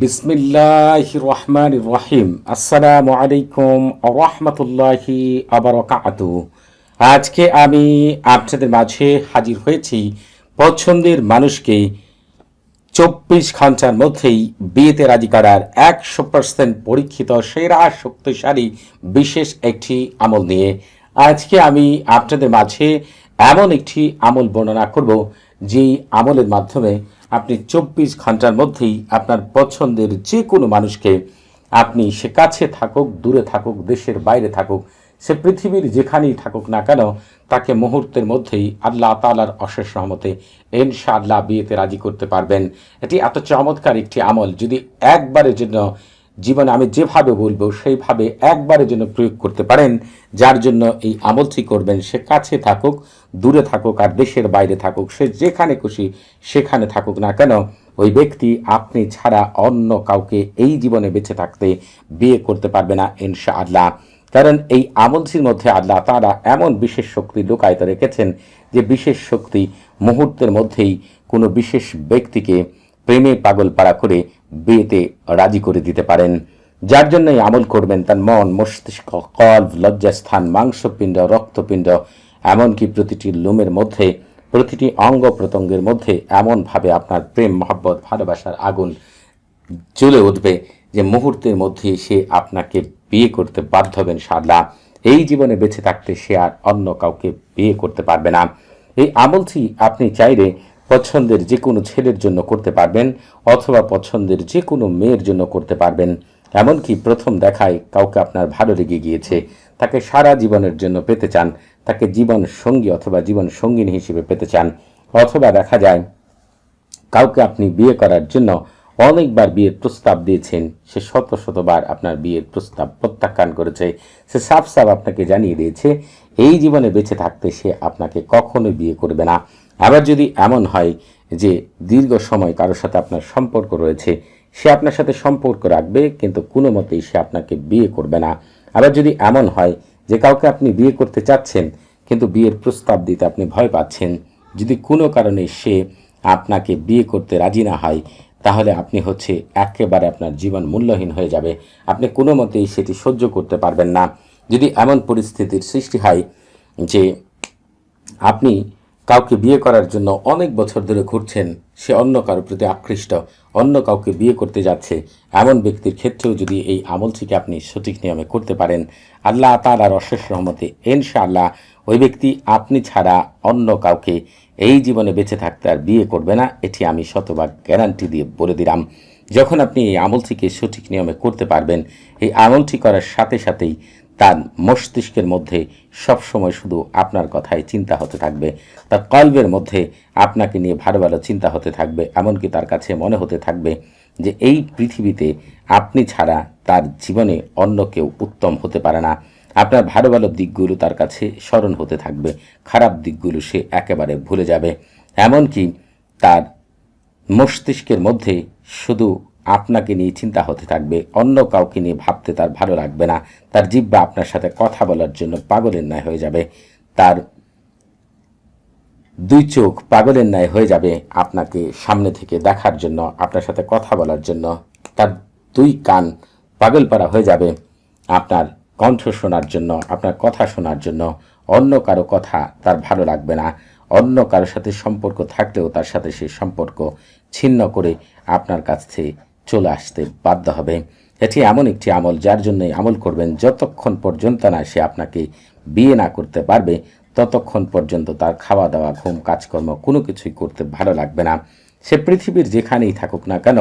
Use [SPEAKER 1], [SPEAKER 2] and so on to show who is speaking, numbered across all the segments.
[SPEAKER 1] বিসমিল্লাহ রহমান রহিম। আসসালামু আলাইকুম রহমতুল্লাহি আবরকাত আজকে আমি আপনাদের মাঝে হাজির হয়েছি পছন্দের মানুষকে চব্বিশ ঘণ্টার মধ্যেই বিয়েতে রাজি করার একশো পার্সেন্ট পরীক্ষিত, সেরা, শক্তিশালী, বিশেষ একটি আমল নিয়ে আজকে আমি আপনাদের মাঝে এমন একটি আমল বর্ণনা করব, যেই আমলের মাধ্যমে আপনি চব্বিশ ঘণ্টার মধ্যেই আপনার পছন্দের যে কোনো মানুষকে আপনি সে কাছে থাকুক, দূরে থাকুক, দেশের বাইরে থাকুক, সে পৃথিবীর যেখানেই থাকুক না কেন, তাকে মুহূর্তের মধ্যেই আল্লাহ তালার অশেষ সহমতে এনশা আল্লাহ বিয়েতে রাজি করতে পারবেন। এটি এত চমৎকার একটি আমল, যদি একবারের জন্য জীবনে আমি যেভাবে বলব সেইভাবে একবারের জন্য প্রয়োগ করতে পারেন, যার জন্য এই আমলটি করবেন। সে কাছে থাকুক, দূরে থাকুক আর দেশের বাইরে থাকুক। সে যেখানে খুশি, সেখানে থাকুক না কেন, ওই ব্যক্তি আপনি ছাড়া অন্য কাউকে এই জীবনে বেঁচে থাকতে বিয়ে করতে পারবে না ইনশা আল্লাহ কারণ এই আমলটির মধ্যে আল্লাহ তারা এমন বিশেষ শক্তি লুকায়িত রেখেছেন যে বিশেষ শক্তি মুহূর্তের মধ্যেই কোনো বিশেষ ব্যক্তিকে প্রেমে পাগল পাড়া করে বিয়েতে রাজি করে দিতে পারেন। যার জন্যই আমল করবেন তার মন, মস্তিষ্ক কল্প লজ্জাস্থান, মাংসপিণ্ড, রক্তপিণ্ড, এমনকি প্রতিটি লোমের মধ্যে, প্রতিটি অঙ্গ প্রত্যঙ্গের মধ্যে এমনভাবে আপনার প্রেম, মহব্বত, ভালোবাসার আগুন জ্বলে উঠবে যে মুহূর্তের মধ্যে সে আপনাকে বিয়ে করতে বাধ্য হবেন সারলা এই জীবনে বেঁচে থাকতে সে আর অন্য কাউকে বিয়ে করতে পারবে না। এই আমলটি আপনি চাইলে পছন্দের যে কোনো ছেলের জন্য করতে পারবেন অথবা পছন্দের যে কোনো মেয়ের জন্য করতে পারবেন। এমনকি প্রথম দেখায় কাউকে আপনার ভালো লেগে গিয়েছে, তাকে সারা জীবনের জন্য পেতে চান, তাকে জীবন সঙ্গী অথবা জীবন সঙ্গিনী হিসেবে পেতে চান। অথবা দেখা যায়, কাউকে আপনি বিয়ে করার জন্য অনেকবার বিয়ের প্রস্তাব দিয়েছেন, সে শত শতবার আপনার বিয়ের প্রস্তাব প্রত্যাখ্যান করেছে, সে সাফ সাফ আপনাকে জানিয়ে দিয়েছে, এই জীবনে বেঁচে থাকতে সে আপনাকে কখনোই বিয়ে করবে না। আবার যদি এমন হয় যে দীর্ঘ সময় কারোর সাথে আপনার সম্পর্ক রয়েছে, সে আপনার সাথে সম্পর্ক রাখবে, কিন্তু কোনো মতেই সে আপনাকে বিয়ে করবে না। আবার যদি এমন হয় যে কাউকে আপনি বিয়ে করতে চাচ্ছেন, কিন্তু বিয়ের প্রস্তাব দিতে আপনি ভয় পাচ্ছেন, যদি কোনো কারণে সে আপনাকে বিয়ে করতে রাজি না হয়, তাহলে আপনি হচ্ছে একেবারে আপনার জীবন মূল্যহীন হয়ে যাবে। আপনি কোনো মতেই সেটি সহ্য করতে পারবেন না। যদি এমন পরিস্থিতির সৃষ্টি হয় যে আপনি কাউকে বিয়ে করার জন্য অনেক বছর ধরে ঘুরছেন, সে অন্য কারোর প্রতি আকৃষ্ট, অন্য কাউকে বিয়ে করতে যাচ্ছে, এমন ব্যক্তির ক্ষেত্রেও যদি এই আমলটিকে আপনি সঠিক নিয়মে করতে পারেন, আল্লাহ তালার অশেষ রহমতে, ইনশাআল্লাহ ওই ব্যক্তি আপনি ছাড়া অন্য কাউকে এই জীবনে বেঁচে থাকতে আর বিয়ে করবে না, এটি আমি শতভাগ গ্যারান্টি দিয়ে বলে দিলাম। যখন আপনি এই আমলটিকে সঠিক নিয়মে করতে পারবেন, এই আমলটি করার সাথে সাথেই তার মস্তিষ্কের মধ্যে সবসময় শুধু আপনার কথাই চিন্তা হতে থাকবে। তার কল্পের মধ্যে আপনাকে নিয়ে ভালো ভালো চিন্তা হতে থাকবে, এমনকি তার কাছে মনে হতে থাকবে যে এই পৃথিবীতে আপনি ছাড়া তার জীবনে অন্য কেউ উত্তম হতে পারে না। আপনার ভালো ভালো দিকগুলো তার কাছে স্মরণ হতে থাকবে, খারাপ দিকগুলো সে একেবারে ভুলে যাবে। এমনকি তার মস্তিষ্কের মধ্যে শুধু আপনাকে নিয়ে চিন্তা হতে থাকবে। অন্য কাউকে নিয়ে ভাবতে তার ভালো লাগবে না। তার জিব্বা আপনার সাথে কথা বলার জন্য পাগলের ন্যায় হয়ে যাবে। তার দুই চোখ পাগলের ন্যায় হয়ে যাবে আপনাকে সামনে থেকে দেখার জন্য, আপনার সাথে কথা বলার জন্য। তার দুই কান পাগল পাগলপাড়া হয়ে যাবে আপনার কণ্ঠ শোনার জন্য, আপনার কথা শোনার জন্য। অন্য কারও কথা তার ভালো লাগবে না। অন্য কারোর সাথে সম্পর্ক থাকলেও তার সাথে সেই সম্পর্ক ছিন্ন করে আপনার কাছ থেকে চলে আসতে বাধ্য হবে। এটি এমন একটি আমল যার জন্য আমল করবেন যতক্ষণ পর্যন্ত না সে আপনাকে বিয়ে না করতে পারবে, ততক্ষণ পর্যন্ত তার খাওয়া দাওয়া ঘুম, কাজকর্ম কোনো কিছুই করতে ভালো লাগবে না। সে পৃথিবীর যেখানেই থাকুক না কেন,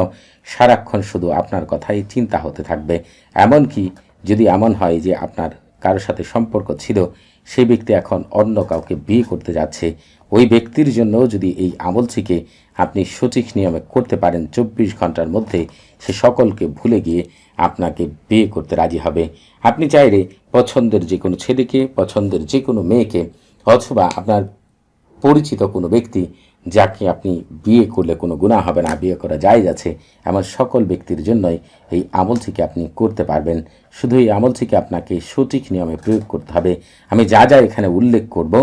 [SPEAKER 1] সারাক্ষণ শুধু আপনার কথাই চিন্তা হতে থাকবে। এমনকি যদি এমন হয় যে আপনার কারোর সাথে সম্পর্ক ছিল সেই ব্যক্তি এখন অন্য কাউকে বিয়ে করতে যাচ্ছে। ওই ব্যক্তির জন্য যদি এই আমলটিকে আপনি সঠিক নিয়মে করতে পারেন চব্বিশ ঘণ্টার মধ্যে সে সকলকে ভুলে গিয়ে আপনাকে বিয়ে করতে রাজি হবে। আপনি চাইলে পছন্দের যে কোনো ছেলেকে, পছন্দের যে কোনো মেয়েকে অথবা আপনার পরিচিত কোনো ব্যক্তি যাকে আপনি বিয়ে করলে কোনো গুণা হবে না, বিয়ে করা যায় যাচ্ছে এমন সকল ব্যক্তির জন্যই এই আমলটিকে আপনি করতে পারবেন। শুধু এই আমলটিকে আপনাকে সঠিক নিয়মে প্রয়োগ করতে হবে। আমি যা যা এখানে উল্লেখ করব,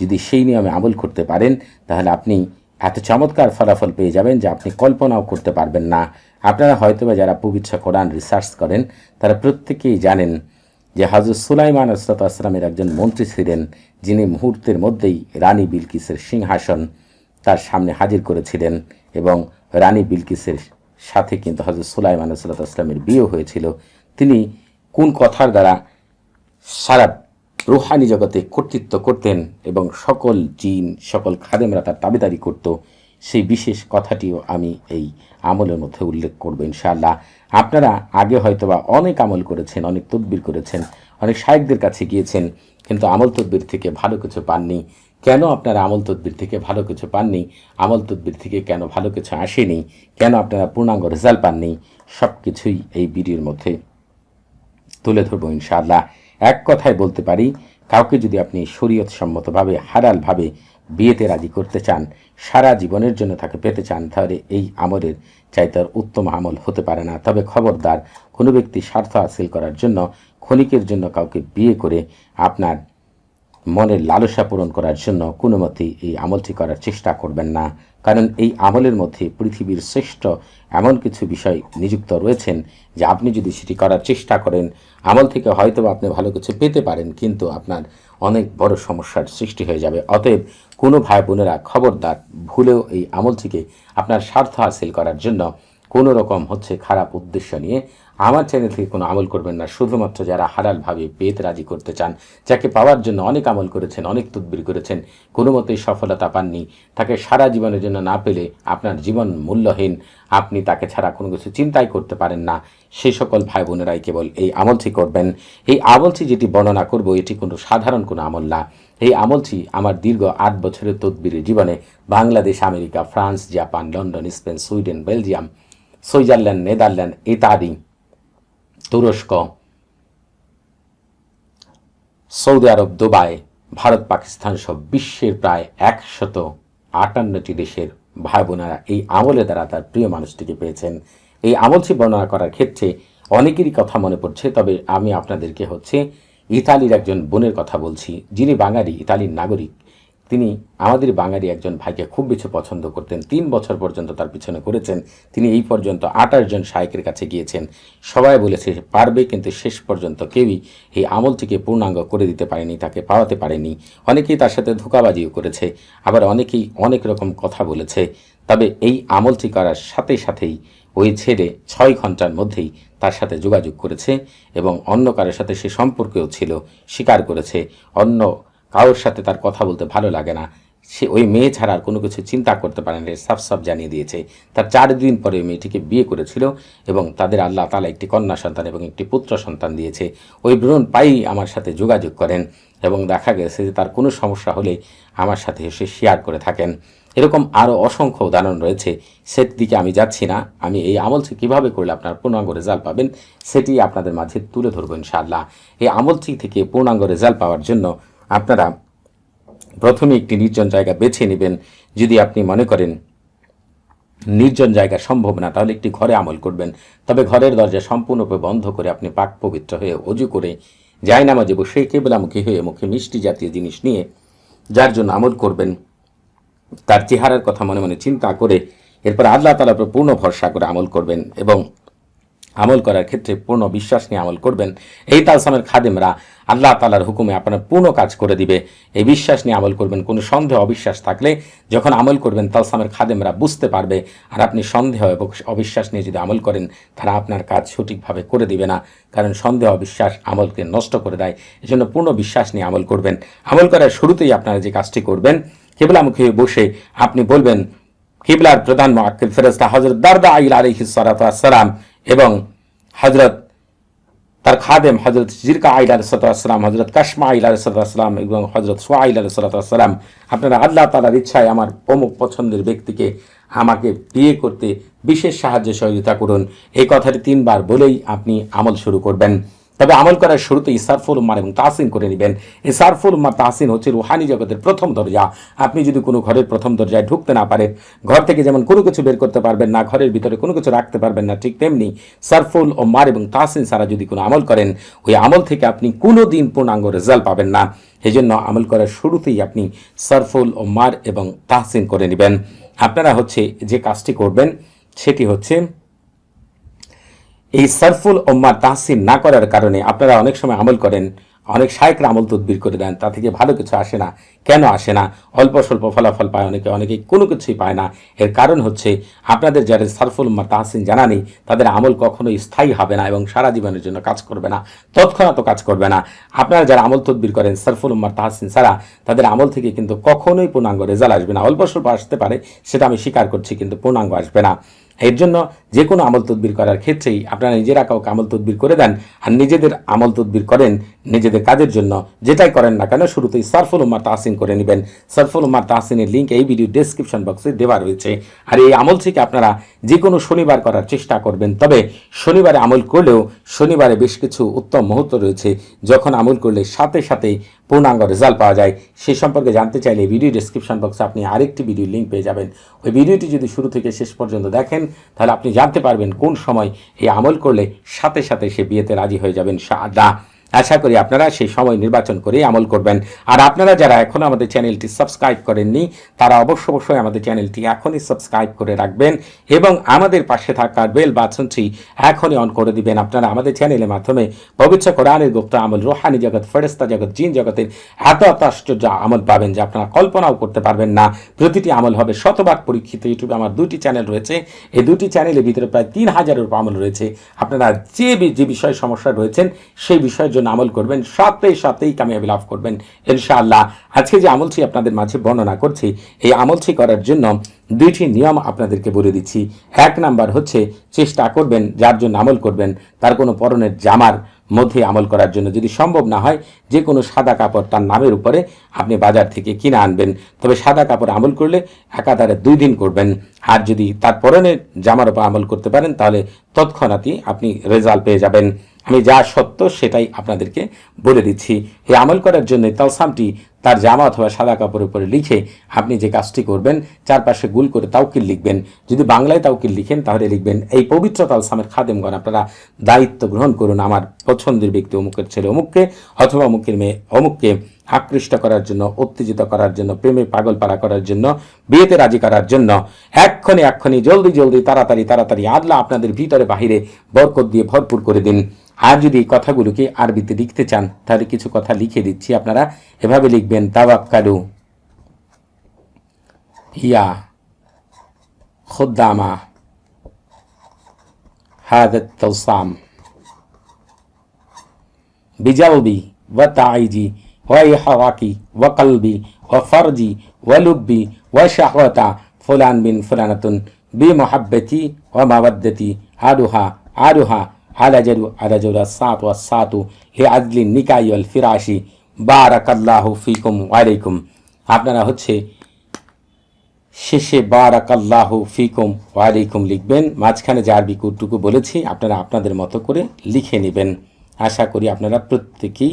[SPEAKER 1] যদি সেই নিয়মে আমল করতে পারেন, তাহলে আপনি এত চমৎকার ফলাফল পেয়ে যাবেন যে আপনি কল্পনাও করতে পারবেন না। আপনারা হয়তোবা যারা পবিত্র কোরআন রিসার্চ করেন, তারা প্রত্যেকেই জানেন যে হাজর সুলাইমান আসরাতামের একজন মন্ত্রী ছিলেন, যিনি মুহূর্তের মধ্যেই রানী বিলকিসের সিংহাসন তার সামনে হাজির করেছিলেন এবং রানী বিলকিসের সাথে কিন্তু হজরত সুলাইমান আসলাতামের বিয়ে হয়েছিল। তিনি কোন কথার দ্বারা সারা রুহানি জগতে কর্তৃত্ব করতেন এবং সকল জিন, সকল খাদেমরা তার দাবিদারি করত। সেই বিশেষ কথাটিও আমি এই আমলের মধ্যে উল্লেখ করব ইনশাআল্লাহ। আপনারা আগে হয়তোবা অনেক আমল করেছেন, অনেক তদবির করেছেন, অনেক শায়েকদের কাছে গিয়েছেন, কিন্তু আমল তদবির থেকে ভালো কিছু পাননি। কেন আপনারা আমল তদবির থেকে ভালো কিছু পাননি? আমল তদবির থেকে কেন ভালো কিছু আসেনি? কেন আপনারা পূর্ণাঙ্গ রেজাল্ট পাননি? সব কিছুই এই ভিডিওর মধ্যে তুলে ধরবো ইনশাআল্লাহ। এক কথায় বলতে পারি, কাউকে যদি আপনি শরীয়ত সম্মতভাবে হারালভাবে বিয়েতে রাজি করতে চান, সারা জীবনের জন্য তাকে পেতে চান, তাহলে এই আমলের চাইতে আর উত্তম আমল হতে পারে না। তবে খবরদার কোনো ব্যক্তি স্বার্থ হাসিল করার জন্য, ক্ষণিকের জন্য কাউকে বিয়ে করে আপনার মনের লালসা পূরণ করার জন্য কোনো মতেই এই আমলটি করার চেষ্টা করবেন না। কারণ এই আমলের মধ্যে পৃথিবীর শ্রেষ্ঠ এমন কিছু বিষয় নিযুক্ত রয়েছেন যে আপনি যদি সেটি করার চেষ্টা করেন, আমল থেকে হয়তো আপনি ভালো কিছু পেতে পারেন, কিন্তু আপনার অনেক বড় সমস্যার সৃষ্টি হয়ে যাবে। অতএব কোনো ভাই বোনেরা খবরদার ভুলেও এই আমল থেকে আপনার স্বার্থ হাসিল করার জন্য কোনো রকম হচ্ছে খারাপ উদ্দেশ্য নিয়ে আমার চ্যানেল থেকে কোনো আমল করবেন না। শুধুমাত্র যারা হালালভাবে পেতে রাজি করতে চান, যাকে পাওয়ার জন্য অনেক আমল করেছেন, অনেক তদবির করেছেন, কোনো মতেই সফলতা পাননি, তাকে সারা জীবনের জন্য না পেলে আপনার জীবন মূল্যহীন, আপনি তাকে ছাড়া কোনো কিছু চিন্তাই করতে পারেন না। সেই সকল ভাই বোনেরাই কেবল এই আমলটি করবেন। এই আমলটি যেটি বর্ণনা করব, এটি কোনো সাধারণ কোনো আমল না। এই আমলটি আমার দীর্ঘ আট বছরের তদবিরের জীবনে Bangladesh, America, France, Japan, London, Spain, Sweden, Belgium, Switzerland, Netherland ইত্যাদি তুরস্ক, Saudi Arab, Dubai, Bharat, Pakistan সব বিশ্বের প্রায় একশত আটান্নটি দেশের ভাই বোনেরা এই আমলের দ্বারা তার প্রিয় মানুষটিকে পেয়েছেন। এই আমলটি বর্ণনা করার ক্ষেত্রে অনেকেরই কথা মনে পড়ছে, তবে আমি আপনাদেরকে হচ্ছে ইতালির একজন বোনের কথা বলছি, যিনি বাঙালি, ইতালির নাগরিক। তিনি আমাদের বাঙালি একজন ভাইকে খুব বেশি পছন্দ করতেন। তিন বছর পর্যন্ত তার পিছনে করেছেন তিনি এই পর্যন্ত আঠাশ জন শায়কের কাছে গিয়েছেন। সবাই বলেছে পারবে, কিন্তু শেষ পর্যন্ত কেউই এই আমলটিকে পূর্ণাঙ্গ করে দিতে পারেনি, তাকে পাওয়াতে পারেনি। অনেকেই তার সাথে ধোকাবাজিও করেছে। আবার অনেকেই অনেক রকম কথা বলেছে। তবে এই আমলটি করার সাথে সাথেই ওই ছেড়ে ছয় ঘণ্টার মধ্যেই তার সাথে যোগাযোগ করেছে এবং অন্য কারোর সাথে সে সম্পর্কেও ছিল, স্বীকার করেছে। অন্য কারোর সাথে তার কথা বলতে ভালো লাগে না। সে ওই মেয়ে ছাড়া আর কোনো কিছু চিন্তা করতে পারে না সাফ সাফ জানিয়ে দিয়েছে। তার চার দিন পরে ওই মেয়েটিকে বিয়ে করেছিল এবং তাদের আল্লাহ তালা একটি কন্যা সন্তান এবং একটি পুত্র সন্তান দিয়েছে। ওই ব্রণ পাই আমার সাথে যোগাযোগ করেন এবং দেখা গেছে যে তার কোনো সমস্যা হলে আমার সাথে এসে শেয়ার করে থাকেন। এরকম আরও অসংখ্য উদাহরণ রয়েছে। সেট দিকে আমি যাচ্ছি না। আমি এই আমলটি কীভাবে করলে আপনার পূর্ণাঙ্গ রেজাল্ট পাবেন, সেটি আপনাদের মাঝে তুলে ধরবো ইনশাআল্লাহ। এই আমলটি থেকে পূর্ণাঙ্গ রেজাল্ট পাওয়ার জন্য আপনারা প্রথমে একটি নির্জন জায়গা বেছে নেবেন। যদি আপনি মনে করেন নির্জন জায়গা সম্ভব না, তাহলে একটি ঘরে আমল করবেন। তবে ঘরের দরজা সম্পূর্ণরূপে বন্ধ করে আপনি পাক পবিত্র হয়ে অজু করে যাই যায় নামাজে বসে কেবলামুখী হয়ে মুখে মিষ্টি জাতীয় জিনিস নিয়ে যার জন্য আমল করবেন, তার চেহারার কথা মনে মনে চিন্তা করে এরপর আল্লাহ তালার উপর পূর্ণ ভরসা করে আমল করবেন এবং আমল করার ক্ষেত্রে পূর্ণ বিশ্বাস নিয়ে আমল করবেন। এই তালসামের খাদেমরা আল্লাহ তালার হুকুমে আপনার পূর্ণ কাজ করে দিবে। এই বিশ্বাস নিয়ে আমল করবেন। কোনো সন্দেহ, অবিশ্বাস থাকলে যখন আমল করবেন, তালসামের খাদেমরা বুঝতে পারবে আর আপনি সন্দেহ এবং অবিশ্বাস নিয়ে যদি আমল করেন, তারা আপনার কাজ সঠিকভাবে করে দিবে না। কারণ সন্দেহ, অবিশ্বাস আমলকে নষ্ট করে দেয়। এজন্য পূর্ণ বিশ্বাস নিয়ে আমল করবেন। আমল করার শুরুতেই আপনারা যে কাজটি করবেন, কেবলামুখী বসে আপনি বলবেন, কিবলার প্রধান মোয়াক্কিল ফেরস্তা হজরত দারদা আইল আলহি সালাম এবং হজরত তার খাদেম হজরত জিরকা আইল আলসালাম হজরত কাশমা আইল আলসালাম এবং হজরত সোয়া আইল আলসালাম আপনারা আল্লাহ তালার ইচ্ছায় আমার অমুক পছন্দের ব্যক্তিকে আমাকে বিয়ে করতে বিশেষ সাহায্য সহযোগিতা করুন। এই কথাটি তিনবার বলেই আপনি আমল শুরু করবেন। তবে আমল করার শুরুতে ইসারফুল উম্মার এবং তাহসিন করে নেবেন। ইসারফুল উম্মার, তাহসিন হচ্ছে রুহানি জগতের প্রথম দরজা। আপনি যদি কোনো ঘরের প্রথম দরজায় ঢুকতে না পারেন, ঘর থেকে যেমন কোনো কিছু বের করতে পারবেন না, ঘরের ভিতরে কোনো কিছু রাখতে পারবেন না, ঠিক তেমনি সারফুল উম্মার এবং তাহসিন সারা যদি কোনো আমল করেন, ওই আমল থেকে আপনি কোনো দিন পূর্ণাঙ্গ রেজাল্ট পাবেন না। এই জন্য আমল করার শুরুতেই আপনি সারফুল উম্মার এবং তাহসিন করে নেবেন। আপনারা হচ্ছে যে কাজটি করবেন, সেটি হচ্ছে এই সারফুল ওম্মার তাহসিন না করার কারণে আপনারা অনেক সময় আমল করেন, অনেক শায়করা আমল তদবির করে দেন, তা থেকে ভালো কিছু আসে না। কেন আসে না? অল্প স্বল্প ফলাফল পায় অনেকে অনেকে কোনো কিছুই পায় না। এর কারণ হচ্ছে আপনাদের যারা সারফুল উম্মার তাহসিন জানা নেই, তাদের আমল কখনোই স্থায়ী হবে না এবং সারা জীবনের জন্য কাজ করবে না, তৎক্ষণাৎ কাজ করবে না। আপনারা যারা আমল তদবির করেন সারফুল উম্মার তাহসিন ছাড়া, তাদের আমল থেকে কিন্তু কখনোই পূর্ণাঙ্গ রেজাল্ট আসবে না। অল্প স্বল্প আসতে পারে, সেটা আমি স্বীকার করছি, কিন্তু পূর্ণাঙ্গ আসবে না। এর জন্য যে কোনো আমল তদবির করার ক্ষেত্রেই আপনারা নিজেরা কাউকে আমল তদবির করে দেন আর নিজেদের আমল তদবির করেন নিজেদের কাজের জন্য। যেটাই করেন না কেন, শুরুতেই সারফুল উম্মার তাহসিন করে নেবেন। সারফুল উম্মার তাহসিনের লিঙ্ক এই ভিডিও ডেসক্রিপশন বক্সে দেওয়া রয়েছে। আর এই আমল থেকে আপনারা যে কোনো শনিবার করার চেষ্টা করবেন। তবে শনিবারে আমল করলেও শনিবারে বেশ কিছু উত্তম মুহূর্ত রয়েছে। যখন আমল করলে সাথে সাথে পূর্ণাঙ্গ রেজাল্ট পাওয়া যায়। সে সম্পর্কে জানতে চাইলে ভিডিও ডেসক্রিপশন বক্সে আপনি আরেকটি ভিডিও লিঙ্ক পেয়ে যাবেন। ওই ভিডিওটি যদি শুরু থেকে শেষ পর্যন্ত দেখেন, তাহলে আপনি জানতে পারবেন কোন সময় এই আমল করলে সাথে সাথে সে বিয়েতে রাজি হয়ে যাবেন সাদা আশা করি আপনারা সেই সময় নির্বাচন করে আমল করবেন। আর আপনারা যারা এখন আমাদের চ্যানেলটি সাবস্ক্রাইব করেননি, তারা অবশ্য অবশ্যই আমাদের চ্যানেলটি এখনই সাবস্ক্রাইব করে রাখবেন এবং আমাদের পাশে থাকা বেল বাটনটি এখনই অন করে দিবেন। আপনারা আমাদের চ্যানেলের মাধ্যমে পবিত্র কোরআনের গুপ্ত আমল, রোহানি জগৎ ফেরেস্তা জগৎ, জিন জগতের এত এত আশ্চর্য আমল পাবেন যে আপনারা কল্পনাও করতে পারবেন না। প্রতিটি আমল হবে শতভাগ পরীক্ষিত। ইউটিউবে আমার দুটি চ্যানেল রয়েছে। এই দুটি চ্যানেলের ভিতরে প্রায় তিন হাজারের আমল রয়েছে। আপনারা যে যে বিষয়ে সমস্যা রয়েছেন, সেই বিষয়ের জন্য আমল করবেন সাথে সাথেই কামিয়াবি লাভ করবেন, ইনশাআল্লাহ। আজকে যে আমলটি আপনাদের মাঝে বর্ণনা করছি, এই আমলটি করার জন্য দুইটি নিয়ম আপনাদেরকে বলে দিচ্ছি। এক নাম্বার হচ্ছে, চেষ্টা করবেন, যার জন্য আমল করবেন, তার কোনো পরনের জামার মধ্যে আমল করার জন্য। যদি সম্ভব না হয়, যে কোনো সাদা কাপড় তার নামের উপরে আপনি বাজার থেকে কিনে আনবেন। তবে সাদা কাপড় আমল করলে একাধারে দুই দিন করবেন। আর যদি তার পরনের জামার উপর আমল করতে পারেন, তাহলে তৎক্ষণাৎই আপনি রেজাল্ট পেয়ে যাবেন। আমি যা সত্য সেটাই আপনাদেরকে বলে দিচ্ছি। এই আমল করার জন্য তালসামটি তার জামা অথবা সাদা কাপড়ের উপরে লিখে আপনি যে কাজটি করবেন, চারপাশে গুল করে তাউকিল লিখবেন। যদি বাংলায় তাউকিল লিখেন, তাহলে লিখবেন, এই পবিত্র তালসামের খাদেমগণ, আপনারা দায়িত্ব গ্রহণ করুন আমার পছন্দের ব্যক্তি অমুকের ছেলে অমুককে অথবা অমুকের মেয়ে অমুককে আকৃষ্ট করার জন্য, উত্তেজিত করার জন্য, প্রেমে পাগল পাড়া করার জন্য, বিয়েতে রাজি করার জন্য, এক্ষণে এক্ষণে জলদি জলদি, তাড়াতাড়ি তাড়াতাড়ি আল্লাহ আপনাদের ভিতরে বাহিরে বরকত দিয়ে ভরপুর করে দিন। আর যদি এই কথাগুলোকে আরবিতে লিখতে চান, তাহলে কিছু কথা লিখে দিচ্ছি। আপনারা এভাবে লিখবেন, তাওয়াক্কালু। হিয়া খুদ্দামা ওয়াই হাওয়াকি, ওয়া কলবি ফরজি, ওয়া লুব্বি, ওয়া শাহওয়াতা, ফুলান বিন ফুলানাতুন, বি মহাব্বতি, ওয়া মাওয়াদ্দতি আরুহা আরুহা আলাজারু আলাজারু সাত, ওয়া সাতু, হে আজলি নিকাই ওয়াল ফিরাশি, বারাকাল্লাহু ফিকুম ওয়ালাইকুম আপনারা হচ্ছে শেষে বারাকাল্লাহ ফিকুম ওয়ালাইকুম লিখবেন, মাঝখানে যার বিকুটটুকু বলেছি, আপনারা আপনাদের মতো করে লিখে নেবেন। আশা করি আপনারা প্রত্যেকেই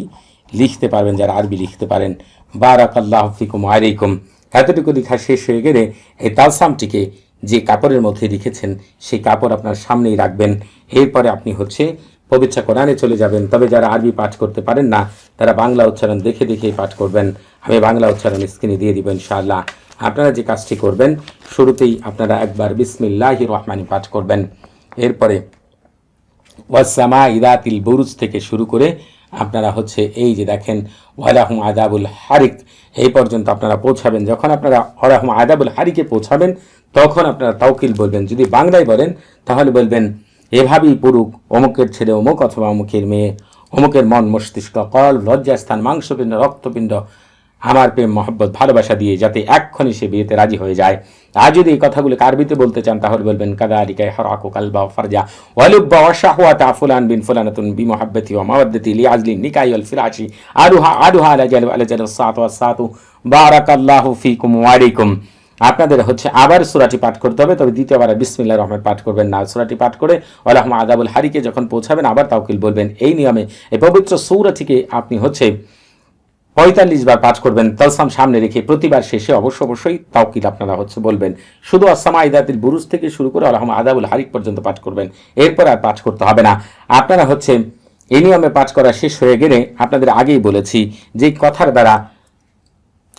[SPEAKER 1] লিখতে পারবেন, যারা আরবি লিখতে পারেন। বারাকাল্লাহ ফিকুম ওয়ালাইকুম এতটুকু লেখা শেষ হয়ে গেলে এই তালসামটিকে যে কাপড়ের মধ্যে লিখেছেন সেই কাপড় আপনার সামনেই রাখবেন। এরপরে আপনি হচ্ছে পবিত্র কোরআনে চলে যাবেন। তবে যারা আরবি পাঠ করতে পারেন না, তারা বাংলা উচ্চারণ দেখে দেখেই পাঠ করবেন। আমি বাংলা উচ্চারণ স্ক্রিনে দিয়ে দিব ইনশাআল্লাহ। আপনারা যে কাজটি করবেন, শুরুতেই আপনারা একবার বিসমিল্লাহ রহমানি পাঠ করবেন। এরপরে ওয়াসামা ইদাতিল বুরুজ থেকে শুরু করে আপনারা হচ্ছে এই যে দেখেন, ওয়ালাহম আদাবুল হারিক। এই পর্যন্ত আপনারা পৌঁছাবেন। যখন আপনারা ওয়ালাহম আদাবুল হারিকে পৌঁছাবেন, তখন আপনারা তাওকিল বলবেন। যদি বাংলায় বলেন, তাহলে বলবেন, এভাবেই পুরুক অমুকের ছেলে অমুক অথবা অমুকের মেয়ে। অমুকের মন মস্তিষ্ক, কল, লজ্জাস্থান, মাংসপিণ্ড, রক্তপিণ্ড আমার প্রেম, মহব্বত, ভালোবাসা দিয়ে যাতে এক্ষণে সে বিয়েতে রাজি হয়ে যায়। আর যদি এই কথাগুলো আরবিতে বলতে চান, তাহলে বলবেন কাদা আলিকায় হরাকু কালবা ফারজা ওয়ালুব্বা ওয়াশাহুয়াতা ফুলান বিন ফুলানাতুন বি মুহাব্বতি ওয়া মাওয়াদ্দাতি লি আজলি নিকাই ওয়াল ফিরাশি আরুহা আরুহা আলা জাল আলা জাল সাত ওয়া সাতু। বারাকাল্লাহু ফিকুম ওয়া আলাইকুম। আপনাদের হচ্ছে আবার সুরাটি পাঠ করতে হবে, তবে দ্বিতীয়বার বিসমিল্লা রহমান পাঠ করবেন না। সুরাটি পাঠ করে আল্লাহমা আদাবুল হারিকে যখন পৌঁছাবেন, আবার তাওকিল বলবেন, এই নিয়মে, এই পবিত্র সৌরাটিকে আপনি হচ্ছে পঁয়তাল্লিশ বার পাঠ করবেন, তালসাম সামনে রেখে প্রতিবার শেষে অবশ্য অবশ্যই তাওকিল আপনারা হচ্ছে বলবেন। শুধু আসামা ইদাতিল বুরুজ থেকে শুরু করে আল্লাহমা আদাবুল হারিক পর্যন্ত পাঠ করবেন, এরপর আর পাঠ করতে হবে না। আপনারা হচ্ছে এই নিয়মে পাঠ করা শেষ হয়ে গেলে আপনাদের আগেই বলেছি যে কথার দ্বারা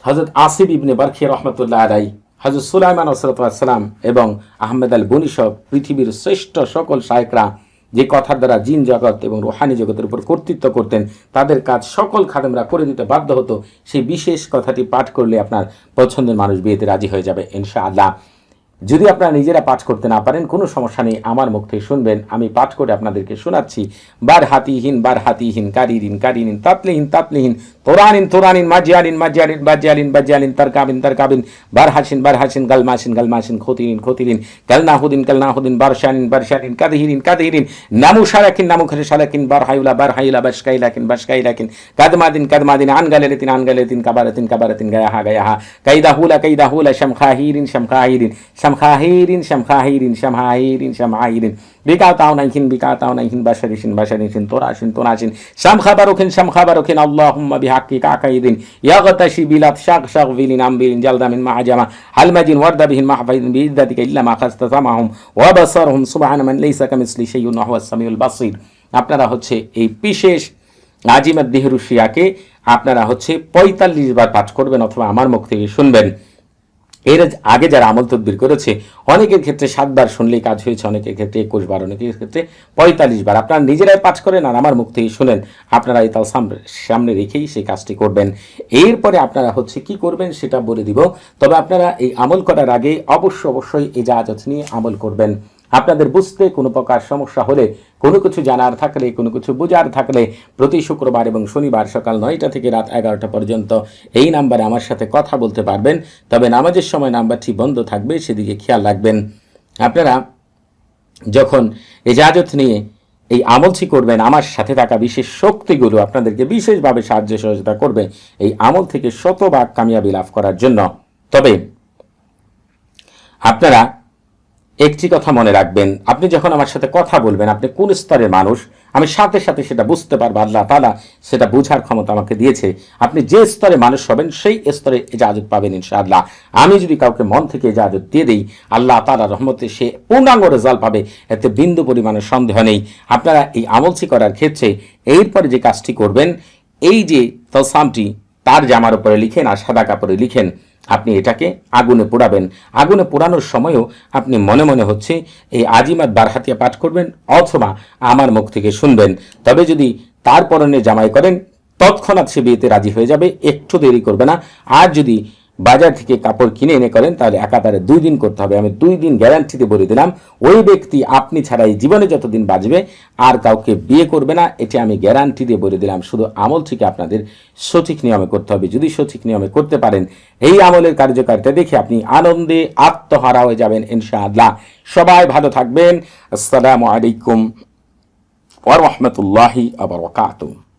[SPEAKER 1] হজরত আসিফ ইবনে বারখি রহমতুল্লাহ আলাই হজরত সুলাইমান আসরতাম এবং আহমেদ আল বনিসব পৃথিবীর শ্রেষ্ঠ সকল শায়করা যে কথার দ্বারা জিন জগৎ এবং রোহানি জগতের উপর কর্তৃত্ব করতেন, তাদের কাজ সকল খাদেমরা করে দিতে বাধ্য হতো। সেই বিশেষ কথাটি পাঠ করলে আপনার পছন্দের মানুষ বিয়েতে রাজি হয়ে যাবে ইনশা আল্লাহ যদি আপনারা নিজেরা পাঠ করতে না পারেন, কোনো সমস্যা নেই, আমার মুখ থেকে শুনবেন, আমি পাঠ করে আপনাদেরকে শোনাচ্ছি। বার হাতিহীন বার হাতিহীন, কারিরিন কারিনিন তাতলিহীন তাতলিহীন, তোরানিন তোরানিন মাজিয়ালিন মাজিয়ালিন বাজিয়ালিন বাজিয়ালিন তারকাবিন তারকাবিন, বার হাসিন বার হাসিন, গালমাসিন গালমাসিন, খতিরিন খতিরিন কালনাহুদিন কালনাহুদিন বারশানিন বারশানিন কাদহিরিন কাদহিরিন নামু সারাকিন নামু খরে সারাকিন বার হাইলা বার হাইলা বাসকাইলাকিন বাসকাইলাকিন কাদমাদিন কাদমাদিন আনগালেতিন আনগালেতিন কাবারাতিন কাবারাতিন, গায়াহা গায়াহা, কাইদাহুলা কাইদাহুলা, শামখাহিরিন শামখাহিরিন শামখাহিরিন শামখাহিরিন শামহাহিরিন শামহাহিরিন বিকাতাও নাইহিন বিকাতাও নাইহিন বাশারিসিন বাশারিসিন তোরাসিন তোরাসিন শামখাবারুখিন শামখাবারুখিন আল্লাহুম্মা বিহাক্কি কাকাইদিন ইয়াগতাশি বিলাত শাক শাক বিলিন আমবিলিন জালদামিন মাহাজামা হালমাজিন ওয়ার্দা বিহিন মাহফাইদিন বিইদ্দাতিকা ইল্লা মা খাস্তা সামাহুম ওয়া বাসারহুম সুবহানা মান লাইসা কামিসলি শাইউন ওয়া হুয়াস সামিউল বাসীর আপনারা হচ্ছে এই বিশেষ আজিমাত দিহরুশিয়াকে আপনারা হচ্ছে পঁয়তাল্লিশ বার পাঠ করবেন অথবা আমার মুখ থেকে শুনবেন। এর আগে যারা আমল তদবির করেছে, অনেকের ক্ষেত্রে সাতবার শুনলেই কাজ হয়েছে, অনেকের ক্ষেত্রে একুশ বার অনেকের ক্ষেত্রে পঁয়তাল্লিশ বার আপনারা নিজেরাই পাঠ করেন আর আমার মুখ থেকে শুনেন। আপনারা এই তাও সামনে- রেখেই সেই কাজটি করবেন। এরপরে আপনারা হচ্ছে কি করবেন সেটা বলে দিব। তবে আপনারা এই আমল করার আগে অবশ্য অবশ্যই এই জাহাজ নিয়ে আমল করবেন। আপনাদের বুঝতে কোনো প্রকার সমস্যা হলে, কোনো কিছু জানার থাকলে, কোনো কিছু বোঝার থাকলে প্রতি শুক্রবার এবং শনিবার সকাল নয়টা থেকে রাত এগারোটা পর্যন্ত এই নাম্বারে আমার সাথে কথা বলতে পারবেন। তবে নামাজের সময় নাম্বারটি বন্ধ থাকবে, সেদিকে খেয়াল রাখবেন। আপনারা যখন এজাজত নিয়ে এই আমলটি করবেন, আমার সাথে থাকা বিশেষ শক্তিগুলো আপনাদেরকে বিশেষভাবে সাহায্য সহযোগিতা করবে এই আমল থেকে শতভাগ কামিয়াবি লাভ করার জন্য। তবে আপনারা একটি কথা মনে রাখবেন, আপনি যখন আমার সাথে কথা বলবেন, আপনি কোন স্তরের মানুষ, আমি সাথে সাথে সেটা বুঝতে পারব, আল্লাহ তালা সেটা বোঝার ক্ষমতা আমাকে দিয়েছে। আপনি যে স্তরে মানুষ হবেন, সেই স্তরে এজাজত পাবেন, ইনশাআল্লাহ। আমি যদি কাউকে মন থেকে এজাজত দিয়ে দিই, আল্লাহ তালা রহমতে সে পূর্ণাঙ্গ রেজাল্ট পাবে, এতে বিন্দু পরিমাণের সন্দেহ নেই। আপনারা এই আমলসি করার ক্ষেত্রে এরপরে যে কাজটি করবেন, এই যে তলসামটি, তার জামার উপরে লিখেন আর সাদা কাপড়ে লিখেন আপনি এটাকে আগুনে পোড়াবেন। আগুনে পোড়ানোর সময়ও আপনি মনে মনে হচ্ছে, এই আজিমাত বারহাতিয়া পাঠ করবেন অথবা আমার মুখ থেকে শুনবেন। তবে যদি তার পরনে জামাই করেন, তৎক্ষণাৎ সে বিয়েতে রাজি হয়ে যাবে, একটু দেরি করবে না। আর যদি বাজার থেকে কাপড় কিনে এনে করেন, তাহলে একাধারে দুই দিন করতে হবে। আমি দুই দিন গ্যারান্টিতে বলে দিলাম, ওই ব্যক্তি আপনি ছাড়া এই জীবনে যতদিন বাঁচবে, আর কাউকে বিয়ে করবে না, এটি আমি গ্যারান্টি দিয়ে বলে দিলাম। শুধু আমল থেকে আপনাদের সঠিক নিয়মে করতে হবে। যদি সঠিক নিয়মে করতে পারেন, এই আমলের কার্যকারিতা দেখে আপনি আনন্দে আত্মহারা হয়ে যাবেন ইনশাআল্লাহ। সবাই ভালো থাকবেন। আসসালামু আলাইকুম ওয়া রাহমাতুল্লাহি ওয়া বারাকাতুহু।